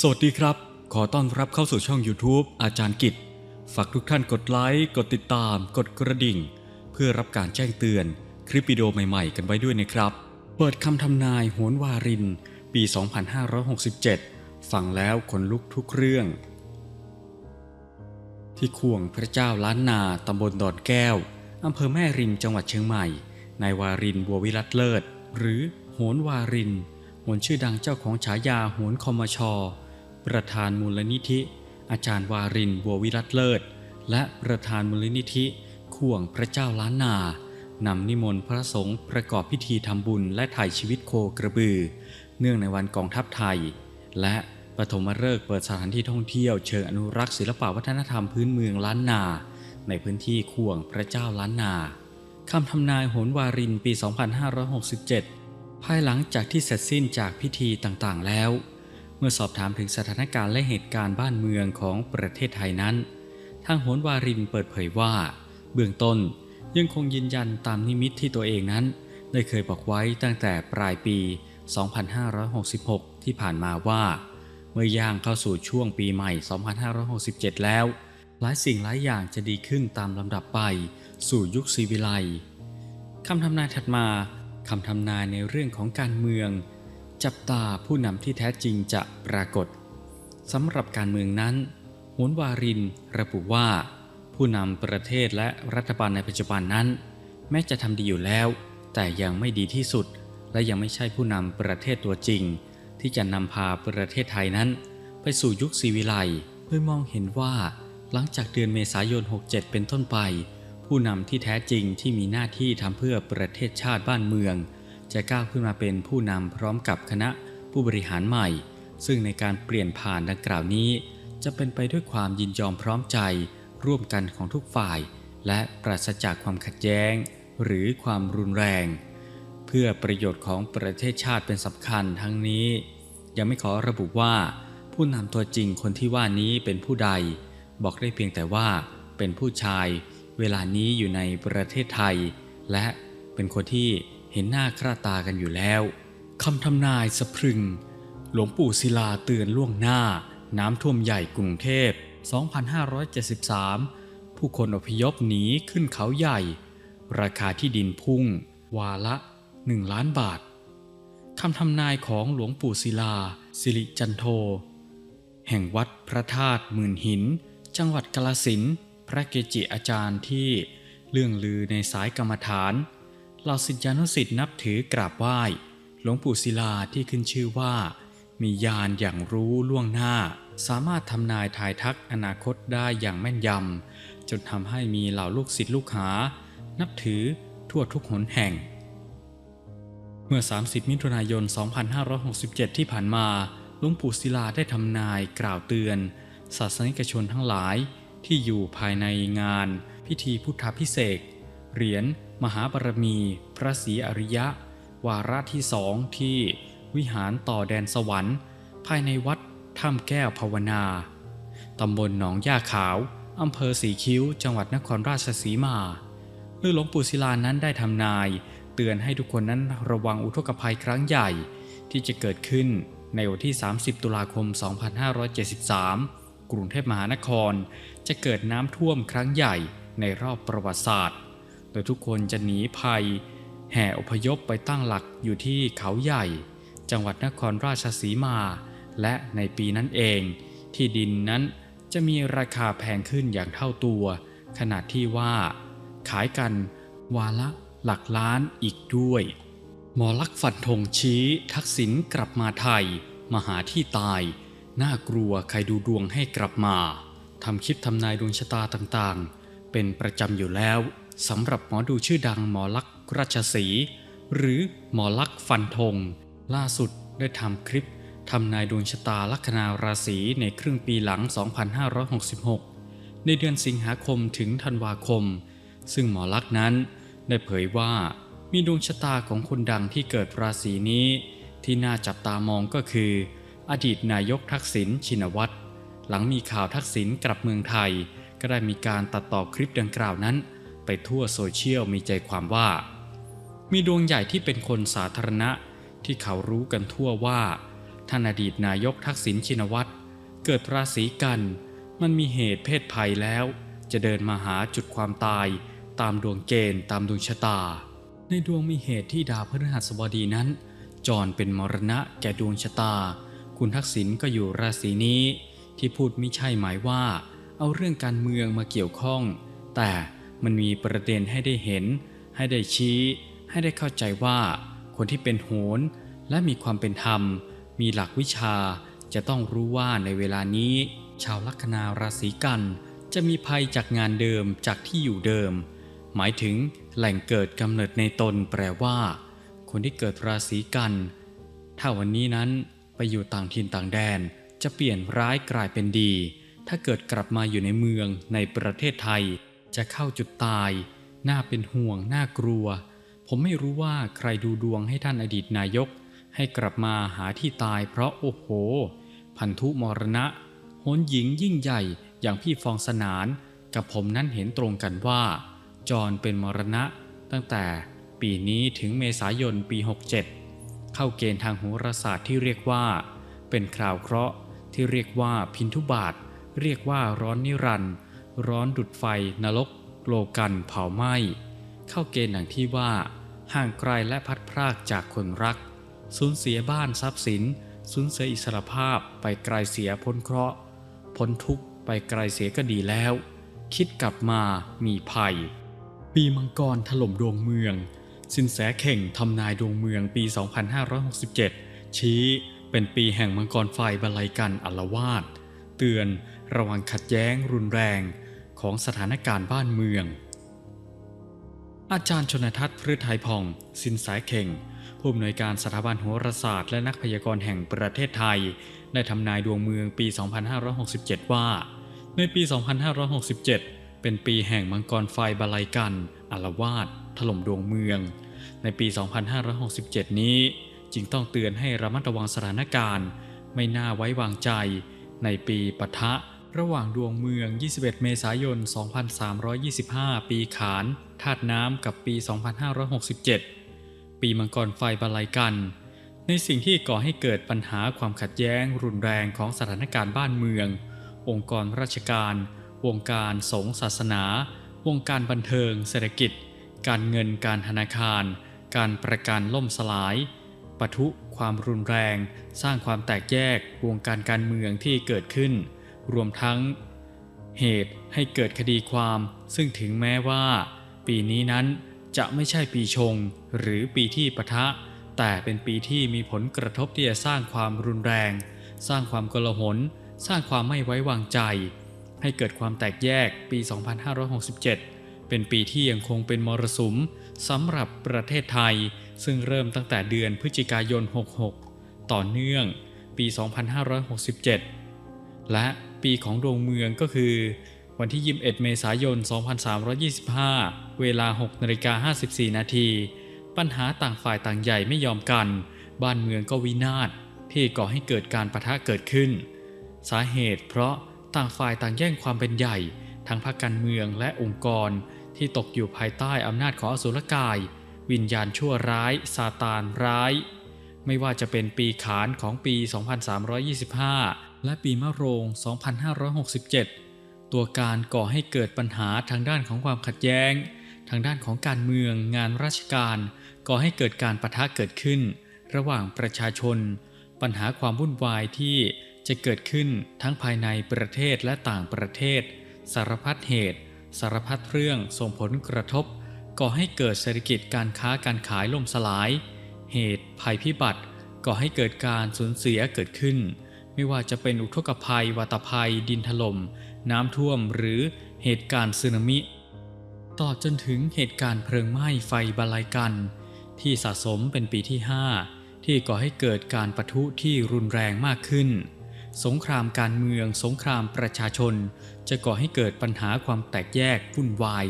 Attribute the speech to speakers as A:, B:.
A: สวัสดีครับ ขอต้อนรับเข้าสู่ช่อง YouTube อาจารย์กิจ ฝากทุกท่านกดไลค์ กดติดตาม กดกระดิ่ง เพื่อรับการแจ้งเตือนคลิปวิดีโอใหม่ๆ กันไว้ด้วยนะครับ เปิดคำทำนายโหนวาริน ปี 2567 ฟังแล้วขนลุกทุกเรื่อง ที่ข่วงพระเจ้าล้านนาตำบลดอนแก้วอำเภอแม่ริมจังหวัดเชียงใหม่ นายวารินบัววิรัตเลิศ หรือโหนวารินโหนชื่อดังเจ้าของฉายาโหนคอมช ประธานมูลนิธิ อาจารย์วารินบัววิรัตเลิศ และประธานมูลนิธิข่วงพระเจ้าล้านนานำนิมนต์พระสงฆ์ประกอบพิธีทำบุญและถ่ายชีวิตโคกระบือ เนื่องในวันกองทัพไทย และปฐมฤกษ์เปิดสถานที่ท่องเที่ยวเชิงอนุรักษ์ศิลปวัฒนธรรมพื้นเมืองล้านนา ในพื้นที่ข่วงพระเจ้าล้านนาคำทำนายโหนวารินปี 2567 ภายหลังจากที่เสร็จสิ้นจากพิธีต่างๆแล้ว มื่อสอบถามถึงสถานการณ์และเหตุการณ์บ้านเมืองของประเทศไทยนั้น ทางโหนวารินเปิดเผยว่า เบื้องต้นยังคงยืนยันตามนิมิตที่ตัวเองนั้น ได้เคยบอกไว้ตั้งแต่ปลายปี 2566 ที่ผ่านมาว่า เมื่อย่างเข้าสู่ช่วงปีใหม่ 2567 แล้ว หลายสิ่งหลายอย่างจะดีขึ้นตามลำดับไป สู่ยุคซีวิไลคำทำนายถัดมาคำทำนายในเรื่องของการเมือง จับตาผู้นำที่แท้จริงจะปรากฏสำหรับการเมืองนั้นโหนวารินระบุว่า ผู้นำประเทศและรัฐบาลในปัจจุบันนั้น แม้จะทำดีอยู่แล้ว แต่ยังไม่ดีที่สุด และยังไม่ใช่ผู้นำประเทศตัวจริง ที่จะนำพาประเทศไทยนั้น ไปสู่ยุคซีวิไลโดยมองเห็นว่า หลังจากเดือนเมษายน 67 เป็นต้นไป ผู้นำที่แท้จริงที่มีหน้าที่ทำเพื่อประเทศชาติบ้านเมือง จะก้าวขึ้นมาเป็นผู้นำพร้อมกับคณะผู้บริหารใหม่ ซึ่งในการเปลี่ยนผ่านดังกล่าวนี้ จะเป็นไปด้วยความยินยอมพร้อมใจ ร่วมกันของทุกฝ่าย และปราศจากความขัดแย้ง หรือความรุนแรง เพื่อประโยชน์ของประเทศชาติเป็นสำคัญทั้งนี้ ยังไม่ขอระบุว่า ผู้นำตัวจริงคนที่ว่านี้เป็นผู้ใด บอกได้เพียงแต่ว่าเป็นผู้ชาย เวลานี้อยู่ในประเทศไทย และเป็นคนที่ เห็นหน้าค่าตากันอยู่แล้วคำทำนายสะพรึง หลวงปู่ศิลาเตือนล่วงหน้า น้ำท่วมใหญ่กรุงเทพ 2573 ผู้คนอพยพหนีขึ้นเขาใหญ่ ราคาที่ดินพุ่ง วาละ 1 ล้านบาทคำทำนายของหลวงปู่ศิลา สิริจันโท แห่งวัดพระธาตุหมื่นหิน จังหวัดกาลสินพระเกจิอาจารย์ที่เรื่องลือในสายกรรมฐาน เหล่าศิษยานุศิษย์นับถือกราบไหว้ หลวงปู่ศิลาที่ขึ้นชื่อว่า มีญาณอย่างรู้ล่วงหน้า สามารถทำนายทายทักอนาคตได้อย่างแม่นยำจนทำให้มีเหล่าลูกศิษย์ลูกหา นับถือทั่วทุกหนแห่ง เมื่อ 30 มิถุนายน 2567 ที่ผ่านมาหลวงปู่ศิลาได้ทำนายกล่าวเตือนศาสนิกชนทั้งหลายที่อยู่ภายในงาน พิธีพุทธพิเศษ เหรียญมหาบารมี พระศรีอริยะ วาระที่สองที่วิหารต่อแดนสวรรค์ ภายในวัดถ้ำแก้วภาวนา ตำบลหนองย่าขาว อำเภอสีคิ้ว จังหวัดนครราชสีมาเมื่อหลวงปู่ศิลานั้นได้ทำนาย เตือนให้ทุกคนนั้นระวังอุทกภัยครั้งใหญ่ ที่จะเกิดขึ้นในวันที่ 30 ตุลาคม 2573 กรุงเทพมหานคร จะเกิดน้ำท่วมครั้งใหญ่ในรอบประวัติศาสตร์ โดยทุกคนจะหนีภัย แห่อพยพไปตั้งหลักอยู่ที่เขาใหญ่ จังหวัดนครราชสีมา และในปีนั้นเอง ที่ดินนั้นจะมีราคาแพงขึ้นอย่างเท่าตัว ขนาดที่ว่า ขายกันวาละหลักล้านอีกด้วย หมอลักษณ์ฟันธงชี้ทักษิณกลับมาไทย มาหาที่ตาย น่ากลัวใครดูดวงให้กลับมาทำคลิปทำนายดวงชะตาต่างๆ เป็นประจำอยู่แล้ว สำหรับหมอดูชื่อดังหมอลักษณ์ราชสีหรือหมอลักษณ์ฟันธง ล่าสุดได้ทำคลิปทำนายดวงชะตาลัคนาราศีในครึ่งปีหลัง 2566 ในเดือนสิงหาคมถึงธันวาคม ซึ่งหมอลักษณ์นั้นได้เผยว่ามีดวงชะตาของคนดังที่เกิดราศีนี้ ที่น่าจับตามองก็คือ อดีตนายกทักษิณชินวัตรหลังมีข่าวทักษิณกลับเมืองไทย ก็ได้มีการตัดต่อคลิปดังกล่าวนั้น ไปทั่วโซเชียลมีใจความว่า มีดวงใหญ่ที่เป็นคนสาธารณะที่เขารู้กันทั่วว่าท่านอดีตนายกทักษิณชินวัตร เกิดราศีกัน มันมีเหตุเพศภัยแล้ว จะเดินมาหาจุดความตาย ตามดวงเกณฑ์ตามดวงชะตา ในดวงมีเหตุที่ดาวพฤหัสบดีนั้น จรเป็นมรณะแก่ดวงชะตา คุณทักษิณก็อยู่ราศีนี้ ที่พูดไม่ใช่หมายว่า เอาเรื่องการเมืองมาเกี่ยวข้อง แต่ มันมีประเด็นให้ได้เห็น ให้ได้ชี้ ให้ได้เข้าใจว่า คนที่เป็นโหรและมีความเป็นธรรม มีหลักวิชาจะต้องรู้ว่าในเวลานี้ ชาวลัคนาราศีกัน จะมีภัยจากงานเดิมจากที่อยู่เดิม หมายถึงแหล่งเกิดกำเนิดในตนแปลว่า คนที่เกิดราศีกัน ถ้าวันนี้นั้นไปอยู่ต่างถิ่นต่างแดน จะเปลี่ยนร้ายกลายเป็นดี ถ้าเกิดกลับมาอยู่ในเมืองในประเทศไทย จะเข้าจุดตาย น่าเป็นห่วง น่ากลัว ผมไม่รู้ว่าใครดูดวงให้ท่านอดีตนายก ให้กลับมาหาที่ตายเพราะโอ้โห พันธุมรณะโหนหญิงยิ่งใหญ่อย่างพี่ฟองสนาน กับผมนั้นเห็นตรงกันว่าจรเป็นมรณะ ตั้งแต่ปีนี้ถึงเมษายนปี 67 เข้าเกณฑ์ทางโหราศาสตร์ที่เรียกว่า เป็นคราวเคราะห์ที่เรียกว่าพินทุบาท เรียกว่าร้อนนิรันด ร้อนดุดไฟนรกโลกันเผาไหม้เข้าเกณฑ์อย่างที่ว่า ห่างไกลและพัดพรากจากคนรัก สูญเสียบ้านทรัพย์สิน สูญเสียอิสรภาพไปไกลเสียพ้นเคราะห์พ้นทุกข์ไปไกลเสียก็ดีแล้ว คิดกลับมามีภัย ปีมังกรถล่มดวงเมือง สินแสเข่งทำนายดวงเมืองปี 2567 ชี้เป็นปีแห่งมังกรไฟบรรลัยกันอลวาดเตือนระวังขัดแย้งรุนแรง ของสถานการณ์บ้านเมือง อาจารย์ชนทัศน์พฤทัยพอง สินแสเข่ง ผู้อำนวยการสถาบันโหราศาสตร์และนักพยากรณ์แห่งประเทศไทย ได้ทำนายดวงเมืองปี 2567 ว่า ในปี 2567 เป็นปีแห่งมังกรไฟบาลัยกันอารวาดถล่มดวงเมือง ในปี 2567 นี้จึงต้องเตือนให้ระมัดระวังสถานการณ์ ไม่น่าไว้วางใจ ในปีปะทะ ระหว่างดวงเมือง 21 เมษายน 2325 ปีขานธาตุน้ำกับปี 2567 ปีมังกรไฟบาลัยกัน ในสิ่งที่ก่อให้เกิดปัญหาความขัดแย้ง รุนแรงของสถานการณ์บ้านเมือง องค์กรราชการ วงการสงฆ์ศาสนา วงการบันเทิง เศรษฐกิจ การเงินการธนาคาร การประกันล่มสลายปะทุความรุนแรง สร้างความแตกแยกวงการการเมืองที่เกิดขึ้น รวมทั้ง เหตุให้เกิดคดีความซึ่งถึงแม้ว่า ปีนี้นั้นจะไม่ใช่ปีชงหรือปีที่ปะทะ แต่เป็นปีที่มีผลกระทบที่จะสร้างความรุนแรง สร้างความกลหน สร้างความไม่ไว้วางใจ ให้เกิดความแตกแยกปี 2567 เป็นปีที่ยังคงเป็นมรสุมสำหรับประเทศไทย ซึ่งเริ่มตั้งแต่เดือนพฤศจิกายน 66 ต่อเนื่องปี 2567 และ ปีของดวงเมืองก็คือ วันที่ 21 เมษายน 2325 เวลา 6นาฬิกา54 นาที ปัญหาต่างฝ่ายต่างใหญ่ไม่ยอมกัน บ้านเมืองก็วินาศที่ก่อให้เกิดการประทะเกิดขึ้น สาเหตุเพราะต่างฝ่ายต่างแย่งความเป็นใหญ่ ทั้งพรรคการเมืองและองค์กร ที่ตกอยู่ภายใต้อำนาจของอสุรกาย วิญญาณชั่วร้ายซาตานร้าย ไม่ว่าจะเป็นปีขานของปี 2325 และปีมะโรง 2567 ตัวการก่อให้เกิดปัญหาทางด้านของความขัดแย้ง ทางด้านของการเมืองงานราชการ ก่อให้เกิดการประทะเกิดขึ้น ระหว่างประชาชน ปัญหาความวุ่นวายที่จะเกิดขึ้นทั้งภายในประเทศและต่างประเทศ สารพัดเหตุ สารพัดเรื่องส่งผลกระทบ ก่อให้เกิดเศรษฐกิจการค้าการขายล่มสลาย เหตุภัยพิบัติก่อให้เกิดการสูญเสียเกิดขึ้น ไม่ว่าจะเป็นอุทกภัย วัตภัย ดินถล่ม น้ำท่วมหรือเหตุการณ์สึนามิต่อจนถึงเหตุการณ์เพลิงไหม้ไฟบาลัยกัน ที่สะสมเป็นปีที่ 5 ที่ก่อให้เกิดการปะทุที่รุนแรงมากขึ้น สงครามการเมือง สงครามประชาชน จะก่อให้เกิดปัญหาความแตกแยกวุ่นวาย